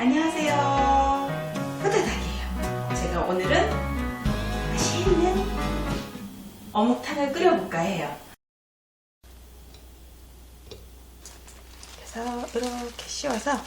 안녕하세요. 후다닥이에요. 제가 오늘은 맛있는 어묵탕을 끓여볼까 해요. 그래서 이렇게 씌워서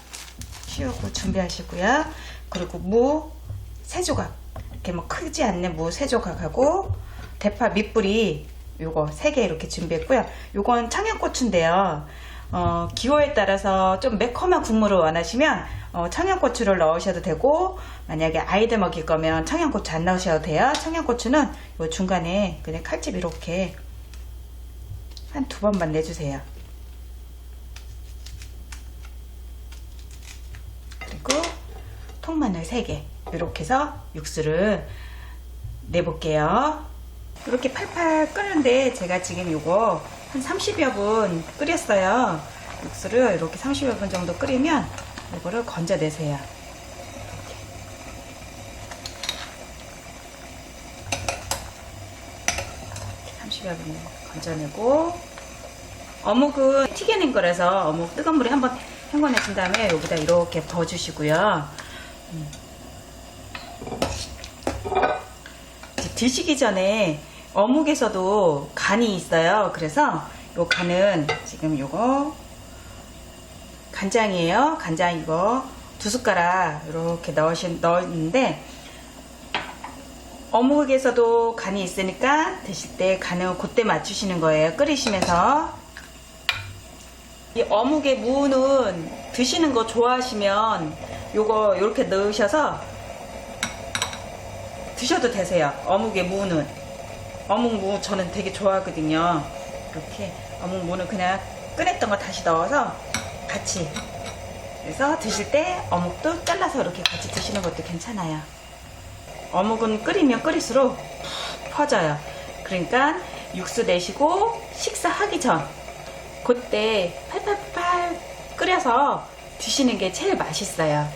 씌우고 준비하시고요. 그리고 무세 조각. 이렇게 뭐 크지 않는 무세 조각하고 대파 밑뿌리 요거 세개 이렇게 준비했고요. 요건 청양고추인데요. 어, 기호에 따라서 좀 매콤한 국물을 원하시면 어, 청양고추를 넣으셔도 되고 만약에 아이들 먹일 거면 청양고추 안 넣으셔도 돼요. 청양고추는 요 중간에 그냥 칼집 이렇게 한 두 번만 내주세요. 그리고 통마늘 3개 이렇게 해서 육수를 내볼게요 이렇게 팔팔 끓는데 제가 지금 요거 한 30여 분 끓였어요 육수를 이렇게 30여 분 정도 끓이면 이거를 건져내세요 이렇게 30여 분 건져내고 어묵은 튀겨낸 거라서 어묵 뜨거운 물에 한번 헹궈내 준 다음에 여기다 이렇게 부어주시고요. 음. 드시기 전에 어묵에서도 간이 있어요. 그래서 요 간은 지금 요거 간장이에요. 간장 이거 두 숟가락 이렇게 넣으신 넣었는데 어묵에서도 간이 있으니까 드실 때 간은 그때 맞추시는 거예요. 끓이시면서 이 어묵의 무는 드시는 거 좋아하시면 요거 이렇게 넣으셔서 드셔도 되세요. 어묵의 무는 어묵 무 저는 되게 좋아하거든요. 이렇게 어묵 무는 그냥 꺼냈던 거 다시 넣어서 같이 그래서 드실 때 어묵도 잘라서 이렇게 같이 드시는 것도 괜찮아요. 어묵은 끓이면 끓일수록 퍼져요. 그러니까 육수 내시고 식사하기 전 그때 팔팔팔 끓여서 드시는 게 제일 맛있어요.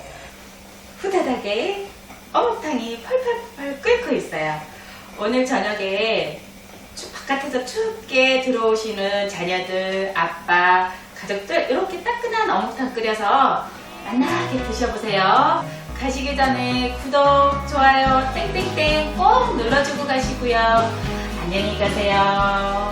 후다닥에 어묵탕이 팔팔팔 끓고 있어요. 오늘 저녁에 추- 바깥에서 춥게 들어오시는 자녀들, 아빠, 가족들 이렇게 따끈한 어묵탕 끓여서 만나게 드셔보세요. 가시기 전에 구독, 좋아요, 땡땡땡 꼭 눌러주고 가시고요. 안녕히 가세요.